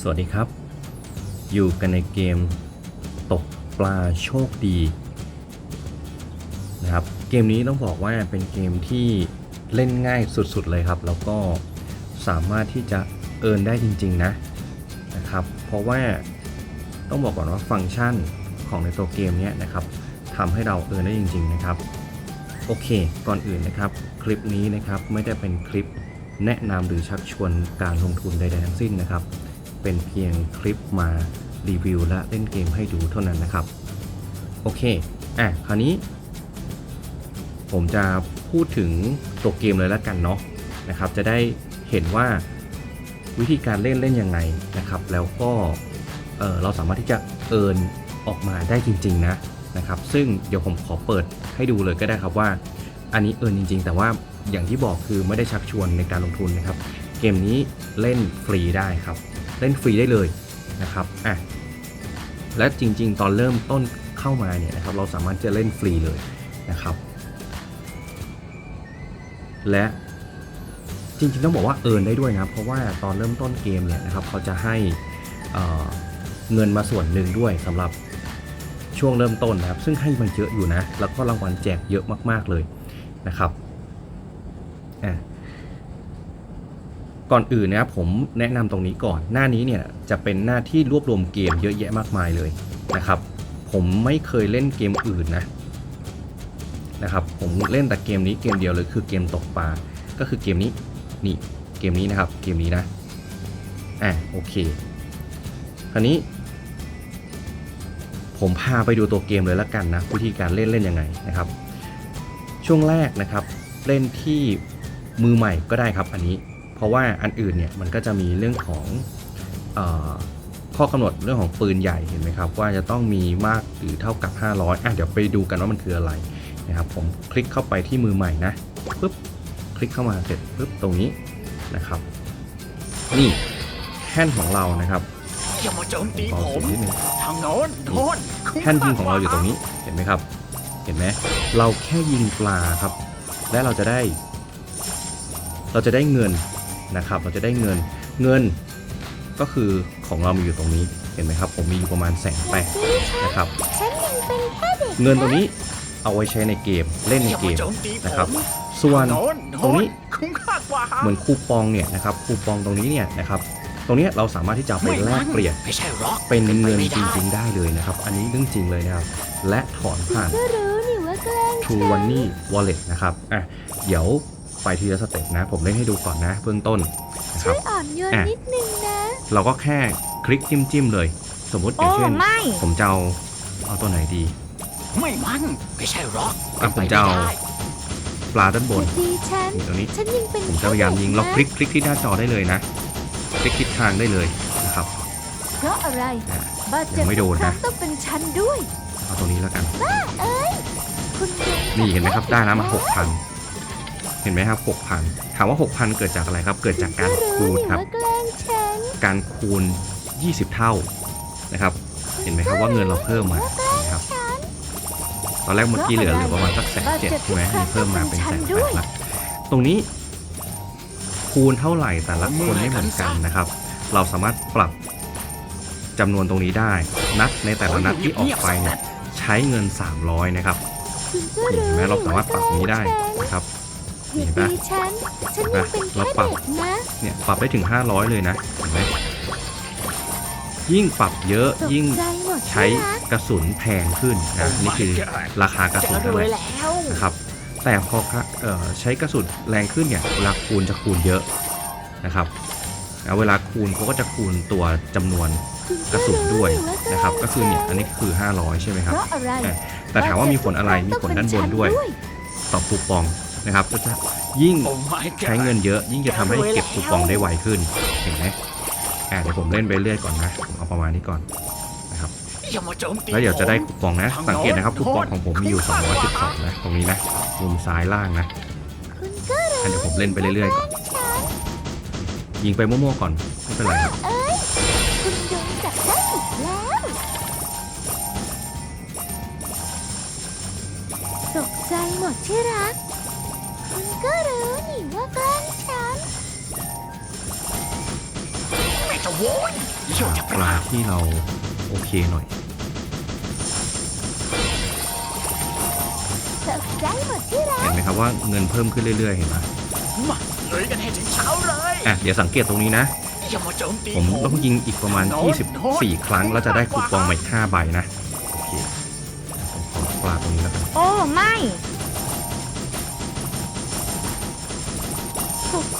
สวัสดีครับ อยู่กันในเกมตกปลาโชคดีนะครับ เกมนี้ต้องบอกว่าเป็นเกมที่เล่นง่ายสุดๆเลยครับ แล้วก็สามารถที่จะเอินได้จริง ๆ นะนะครับ เพราะว่าต้องบอกก่อนว่าฟังก์ชันของในตัวเกมนี้นะครับทำให้เราเอินได้จริง ๆ นะครับ โอเค ก่อนอื่นนะครับ คลิปนี้นะครับไม่ได้เป็นคลิปแนะนำหรือชักชวนการลงทุนใดๆทั้งสิ้นนะครับ เป็นเพียงคลิปมารีวิวและเล่นเกมให้ดูเท่านั้นนะครับ โอเค อะ คราวนี้ ผมจะพูดถึงตัวเกมเลยล้วกันเนาะนะครับ จะได้เห็นว่าวิธีการเล่นเล่นยังไงนะครับ แล้วก็เเราสามารถที่จะเอินออกมาได้จริง ๆ นะนะครับ ซึ่งเดี๋ยวผมขอเปิดให้ดูเลยก็ได้ครับว่า อันนี้เอินจริง ๆ แต่ว่าอย่างที่บอกคือไม่ได้ชักชวนในการลงทุนนะครับ เกมนี้เล่นฟรีได้ครับ เล่นฟรีได้เลยนะครับอะและจริง ๆ ตอนเริ่มต้นเข้ามาเนี่ยนะครับเราสามารถจะเล่นฟรีเลยนะครับ และจริง ๆ ต้องบอกว่าเอินได้ด้วยนะเพราะว่าตอนเริ่มต้นเกมเนี่ยนะครับเขาจะให้เอ่อเงินมาส่วนหนึ่งด้วยสำหรับช่วงเริ่มต้นนะครับ ซึ่งให้มันเยอะอยู่นะ แล้วก็รางวัลแจกเยอะมากๆเลยนะครับอะ ก่อนอื่นนะครับผมแนะนำตรงนี้ก่อนหน้านี้เนี่ยจะเป็นหน้าที่รวบรวมเกมเยอะแยะมากมายเลยนะครับ ผมไม่เคยเล่นเกมอื่นนะนะครับผมเล่นแต่เกมนี้เกมเดียวเลยคือเกมตกปลาก็คือเกมนี้นี่เกมนี้นะครับเกมนี้นะอะโอเคคราวนี้ ผมพาไปดูตัวเกมเลยละกันนะวิธีการเล่นเล่นยังไงนะครับ ช่วงแรกนะครับ เล่นที่มือใหม่ก็ได้ครับอันนี้ เพราะว่าอันอื่นเนี่ยมันก็จะมีเรื่องของเออข้อกำหนดเรื่องของปืนใหญ่เห็นไหมครับ ว่าจะต้องมีมากหรือเท่ากับ 500อะเดี๋ยวไปดูกันว่ามันคืออะไรนะครับผมคลิกเข้าไปที่มือใหม่นะปุ๊บคลิกเข้ามาเสร็จปุ๊บตรงนี้นะครับ นี่แท่นของเรานะครับอย่ามาโจมตีเบาผมเสียงนิดนึงทางโน้นโน้นแท่นยิงของเราอยู่ตรงนี้เห็นไหมครับ เห็นไหมเราแค่ยิงปลาครับ และเราจะได้ เราจะได้เงิน นะครับ เราจะได้เงินเงินก็คือของเรามีอยู่ตรงนี้เห็นไหมครับ ผมมีอยู่ประมาณแสนแปดนะครับฉันยังเป็นแค่เด็กเงินตรงนี้เอาไว้ใช้ในเกมเล่นในอย่าเกมามโจมตีผมนะครับส่วนโน้นตรงนี้คุ้มค่ากว่าเหมือนคูปองเนี่ยนะครับคูปองตรงนี้เนี่ยนะครับตรงเนี้ยเราสามารถที่จะเอาไปแลกเปลี่ยนไม่ใช่หรอกเป็นเงินไม่จได้ริงๆได้เลยนะครับ อันนี้เรื่องจริงเลยนะครับ และถอนผ่านก็รู้นี่ว่าแกล้ง True Money Wallet นะครับอะเดี๋ยว ไปทีละสเต็ปนะ ผมเล่นให้ดูก่อนนะเบื้องต้นนะคช่รัวบ ยอ่อนโยนอะ นิดนึงนะ เราก็แค่คลิกจิ้มจิ้มๆเลย สมมุติอย่างเช่น ไม่ ผมจะเอาเอาตัวไหนดี ไม่มันไม่ใช่หรอกอะผมจะเอาไปไได้ปลาด้านบนดีฉัน นี่ตรงนี้ ฉันยังเป็นผมจะพยายามยิงเราคลิกคลิกที่หน้าจอได้เลยนะคลิกทิศทางได้เลยนะครับ เพราะอะไรอะบาดเจ็บยังไม่โดนนะ ทุกครั้งต้องเป็นฉันด้วย เอาตรงนี้แล้วกัน คุณยังนี่เห็นไหมครับได้แล้วมาหกพันเห็นไหมครับหกพันถามว่าหกพันเกิดจากอะไรครับ เกิดจากการก็คูรู้ณนี่ครับว่าแกล้งฉันการคูณ 20 เท่านะครับ เห็นไหมครับว่าเงินเราเพิ่มมานะครับ ตอนแรกเมื่อกี้เหลือเหลือประมาณสักแสนเจ็ดใช่ไหมมีเพิ่มมาเป็นแสนแปดละตรงนี้คูณเท่าไหร่แต่ละคนไม่เหมือนกันนะครับ เราสามารถปรับจำนวนตรงนี้ได้ นัดในแต่ละนัดที่ออกไปเนี่ยใช้เงิน 300 นะครับคุณก็เห็รู้นไหมเรานี่สามารถปรับตรงนี้ได้ว่านะครับแกล้ง เห็ฉันนปะอย่าตีฉัน ฉันยังเป็นเราแค่ปรับ เด็กนะ เนี่ยปรับได้ถึง 500 เลยนะเห็นไหมยิ่งปรับเยอะตกยิ่งใจหมดใช้ที่รักกระสุนแพงขึ้นนะนี่คือราคากระเจสุอนนั่นรแหวยละแล้วนะครับแต่พอค่ะเอ่อใช้กระสุนแรงขึ้นเนี่ยเวลาคูณจะคูณเยอะนะครับนะเวลาคูณเขาก็จะคูณตัวจำนวนคุณกระสุนด้วยนี่าแกล้งนะครับก็คือเนี่ยฉัอันนี้คือ 500 ใช่ไหมครับเพราะอะไรอะแต่ถามว่ามีผลอะไรมีผลด้านบนด้วย ต่อคูปอง นะครับก็จะยิ่งโอ้ my god ใช้เงินเยอะ ยิ่งจะทำให้เก็บคูปองได้ไวขึ้นเห็นไหมอะเดี๋ยวผมเล่นไปเรื่อยก่อนนะผมเอาประมาณนี้ก่อนนะครับอย่ามาโจมตีแล้วเดี๋ยวจะได้ผมคูปองนะ สังเกตนะครับคูปองของผมมีอยู่ 212นะตรงนี้นะมุมซ้ายล่างนะคุณก็รู้อะเดี๋ยวผมเล่นไปเรื่อยๆก่อนฉันยิงไปมั่วๆก่อนไม่เป็นไรครับเอ้ยคุณโดนจับได้อีกแล้วตกใจหมดที่รัก คุณก็รู้นี่ว่าแกล้งฉัน ไม่จะโว้ยเที่ยวจะปปลาลาที่เราโอเคหน่อย ตกใจหมดที่รักเห็นไหมครับว่าเงินเพิ่มขึ้นเรื่อยๆ เห็นไหมมาเลยกันให้ถึงเช้าเลยอะเดี๋ยวสังเกตตรงนี้นะ อย่ามาโจมตีผมต้องยิงอีกประมาณโน้ต24 ครั้ง แล้วจะได้คูปองมาอีก5ใบนะ โอเคผมขอปลาตรงนี้แล้วกัน โอ้ ไม่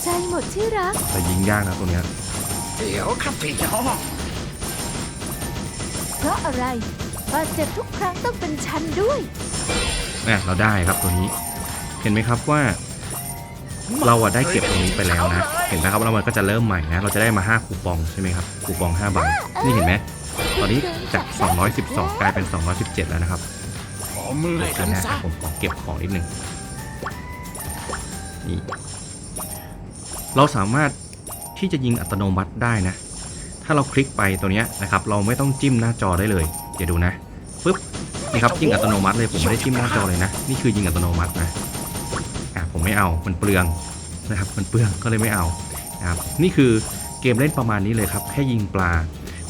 ตกใจหมดที่รัก แต่ยิงยากนะตัวเนี้ยเดี๋ยวครับพี่น้อง เพราะอะไรบาดเจ็บทุกครั้งต้องเป็นฉันด้วย เนี่ยเราได้ครับตัวนี้ เห็นไหมครับว่า เราอะได้เก็บตรงนี้ไปแล้วนะ เห็นไหมครับว่ามันก็จะเริ่มใหม่นะ เราจะได้มา 5 คูปองใช่ไหมครับ คูปอง5ใบนี่เห็นไหมตอนนี้จาก 212 กลายเป็น 217 แล้วนะครับขอมือให้เดี๋กัยวนนะซะผมขอเก็บของนิดนึงนี่ เราสามารถที่จะยิงอัตโนมัติได้นะ ถ้าเราคลิกไปตัวเนี้ยนะครับ เราไม่ต้องจิ้มหน้าจอได้เลย เดี๋ยวดูนะปึ๊บนี่ครับยิงอัตโนมัติเลยผมไม่ได้จิ้มหน้าจอเลยนะ นี่คือยิงอัตโนมัตินะอะผมไม่เอามันเปลืองนะครับ มันเปลืองก็เลยไม่เอานะครับนี่คือเกมเล่นประมาณนี้เลยครับ แค่ยิงปลา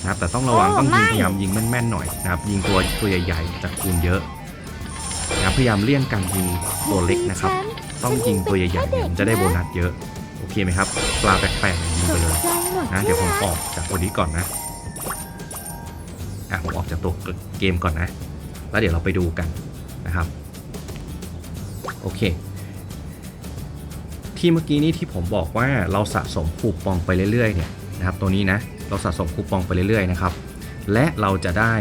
นะครับแต่ต้องระวังโอ้ต้องยิงไม่พยายามยิงแม่นๆหน่อยนะครับ ยิงตัวตัวใหญ่ๆจากคูณเยอะนะครับพยายามเลี่ยงการยิงตัวเล็กนะครับ ต้องยิงตัวใหญ่ๆเนี่ยมันจะได้โบนัสเยอะโอเคไหมครับ ปลาแปลกๆเนี่ยยิงตไปกเลยใจหมดนะที่เดี๋ยวผมรักออกจากตัวนี้ก่อนนะอะผมออกจากตัวเกมก่อนนะ แล้วเดี๋ยวเราไปดูกันนะครับ โอเค ที่เมื่อกี้นี้ที่ผมบอกว่าเราสะสมคูปองไปเรื่อยๆเนี่ยนะครับ ตัวนี้นะเราสะสมคูปองไปเรื่อยๆนะครับ และเราจะได้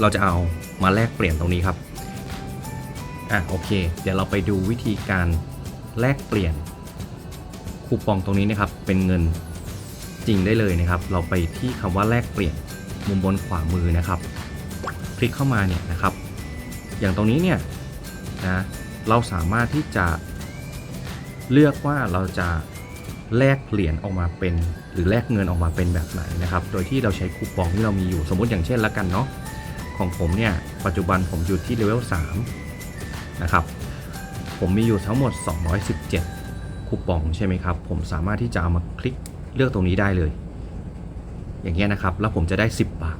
เราจะเอามาแลกเปลี่ยนตรงนี้ครับอะโอเค เดี๋ยวเราไปดูวิธีการแลกเปลี่ยน คูปองตรงนี้นะครับเป็นเงินจริงได้เลยนะครับ เราไปที่คำว่าแลกเปลี่ยนมุมบนขวามือนะครับ คลิกเข้ามาเนี่ยนะครับ อย่างตรงนี้เนี่ยนะเราสามารถที่จะเลือกว่าเราจะแลกเหรียญออกมาเป็น หรือแลกเงินออกมาเป็นแบบไหนนะครับ โดยที่เราใช้คูปองที่เรามีอยู่สมมติอย่างเช่นละกันเนาะของผมเนี่ยปัจจุบันผมอยู่ที่เลเวล3นะครับผมมีอยู่ทั้งหมด 217 คูปองใช่ไหมครับ ผมสามารถที่จะเอามาคลิกเลือกตรงนี้ได้เลย อย่างเงี้ยนะครับ แล้วผมจะได้ 10 บาท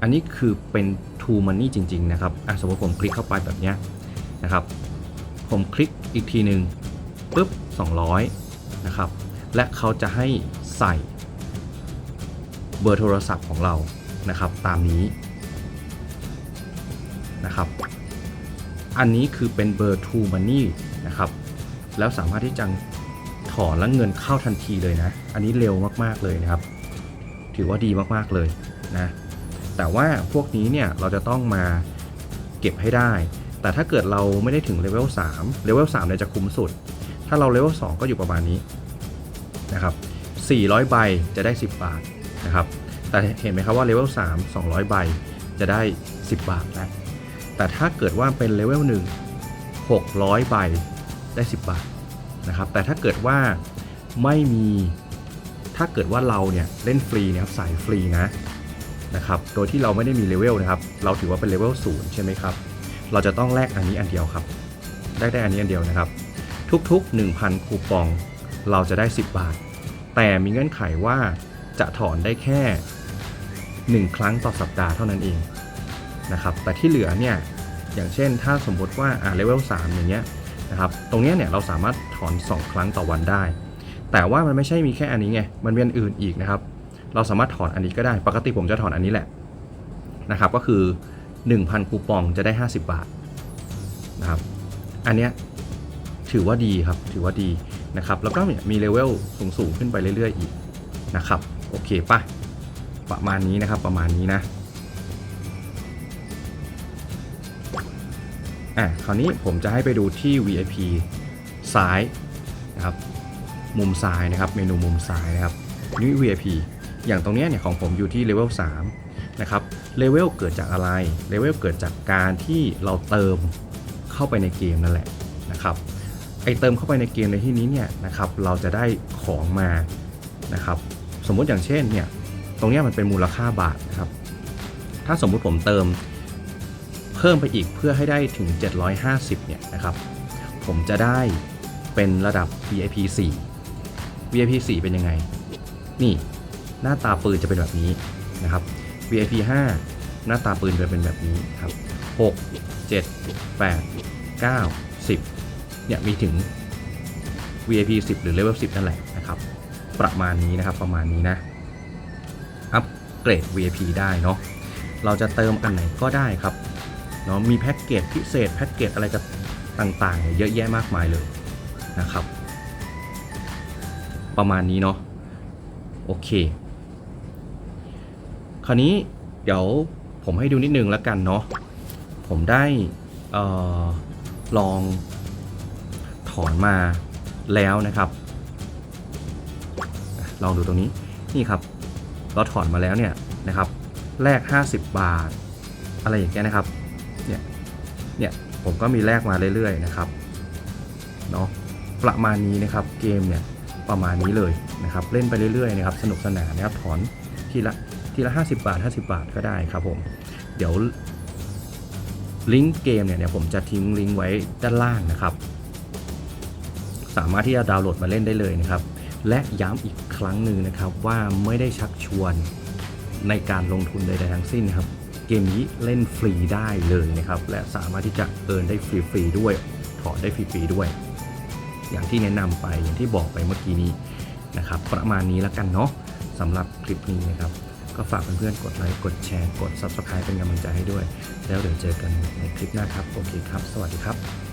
อันนี้คือเป็น True Money จริง ๆ นะครับอะสมมติผมคลิกเข้าไปแบบเนี้ยนะครับ ผมคลิกอีกทีหนึ่งปุ๊บ 200 นะครับ และเขาจะให้ใส่เบอร์โทรศัพท์ของเรานะครับ ตามนี้นะครับ อันนี้คือเป็นเบอร์ True Money นะครับ แล้วสามารถที่จะถอนแล้วเงินเข้าทันทีเลยนะ อันนี้เร็วมากๆเลยนะครับ ถือว่าดีมากๆเลยนะ แต่ว่าพวกนี้เนี่ยเราจะต้องมาเก็บให้ได้ แต่ถ้าเกิดเราไม่ได้ถึงเลเวล3เลเวล3เนี่ยจะคุ้มสุด ถ้าเราเลเวล2ก็อยู่ประมาณนี้นะครับ400 ใบจะได้ 10 บาทนะครับ แต่เห็นไหมครับว่าเลเวล3 200 ใบจะได้ 10 บาทนะแต่ถ้าเกิดว่าเป็นเลเวล1 600 ใบ ได้ 10 บาทนะครับแต่ถ้าเกิดว่าไม่มีถ้าเกิดว่าเราเนี่ยเล่นฟรีนะครับสายฟรีนะนะครับโดยที่เราไม่ได้มีเลเวลนะครับเราถือว่าเป็นเลเวลศูนย์ใช่ไหมครับเราจะต้องแลกอันนี้อันเดียวครับ ได้ได้อันนี้อันเดียวนะครับ ทุกๆ 1,000 คูปองเราจะได้ 10 บาท แต่มีเงื่อนไขว่าจะถอนได้แค่ 1 ครั้งต่อสัปดาห์เท่านั้นเองนะครับแต่ที่เหลือเนี่ยอย่างเช่นถ้าสมมติว่าอ่าเลเวล3อย่างเงี้ย นะครับ ตรงนี้เนี่ยเราสามารถถอน 2 ครั้งต่อวันได้ แต่ว่ามันไม่ใช่มีแค่อันนี้ไง มันมีอันอื่นอีกนะครับ เราสามารถถอนอันนี้ก็ได้ ปกติผมจะถอนอันนี้แหละนะครับ ก็คือ 1,000 คูปองจะได้ 50 บาทนะครับ อันเนี้ยถือว่าดีครับ ถือว่าดีนะครับ แล้วก็เนี่ยมีเลเวลสูงๆขึ้นไปเรื่อย ๆ อีกนะครับ โอเคป่ะประมาณนี้นะครับ ประมาณนี้นะ อะคราวนี้ผมจะให้ไปดูที่ VIP ซ้ายนะครับมุมซ้ายนะครับ เมนูมุมซ้ายนะครับนี่ VIP อย่างตรงเนี้ยเนี่ยของผมอยู่ที่เลเวล3นะครับเลเวลเกิดจากอะไรเลเวลเกิดจากการที่เราเติมเข้าไปในเกมนั่นแหละนะครับไอเติมเข้าไปในเกมในที่นี้เนี่ยนะครับเราจะได้ของมานะครับสมมุติอย่างเช่นเนี่ยตรงเนี้ยมันเป็นมูลค่าบาทนะครับถ้าสมมุติผมเติม พิ่มไปอีกเพื่อให้ได้ถึง 750 เนี่ยนะครับ ผมจะได้เป็นระดับ VIP 4 VIP 4 เป็นยังไง นี่หน้าตาปืนจะเป็นแบบนี้นะครับ VIP 5 หน้าตาปืนจะเป็นแบบนี้ครับ 6 7 8 9 10 เนี่ยมีถึง VIP 10 หรือ Level 10 นั่นแหละนะครับ ประมาณนี้นะครับประมาณนี้นะ อัปเกรด VIP ได้เนาะเราจะเติมอันไหนก็ได้ครับ เนาะมีแพ็กเกจพิเศษแพ็กเกจอะไรต่างๆเนี่ยเยอะแยะมากมายเลยนะครับ ประมาณนี้เนาะโอเค คราวนี้เดี๋ยวผมให้ดูนิดนึงแล้วกันเนาะผมได้ออลองถอนมาแล้วนะครับ ลองดูตรงนี้นี่ครับ เราถอนมาแล้วเนี่ยนะครับแลก50 บาท อะไรอย่างเงี้ยนะครับ เนี่ยผมก็มีแลกมาเรื่อยๆนะครับเนาะประมาณนี้นะครับเกมเนี่ยประมาณนี้เลยนะครับเล่นไปเรื่อยๆนะครับสนุกสนานนะครับถอนทีละทีละ 50 บาท 50 บาทก็ได้ครับผมเดี๋ยวลิงก์เกมเนี่ยเดี๋ยวผมจะทิ้งลิงก์ไว้ด้านล่างนะครับ สามารถที่จะดาวน์โหลดมาเล่นได้เลยนะครับ และย้ำอีกครั้งหนึ่งนะครับว่าไม่ได้ชักชวนในการลงทุนใดๆทั้งสิ้นครับ เกมนี้เล่นฟรีได้เลยนะครับ และสามารถที่จะเอินได้ฟรีๆด้วย ถอนได้ฟรีๆด้วย อย่างที่แนะนำไปอย่างที่บอกไปเมื่อกี้นี้นะครับ ประมาณนี้แล้วกันเนาะสำหรับคลิปนี้นะครับ ก็ฝากเพื่อนๆกดไลค์กดแชร์กด Subscribe เป็นกำลังใจให้ด้วย แล้วเดี๋ยวเจอกันในคลิปหน้าครับ โอเคครับ สวัสดีครับ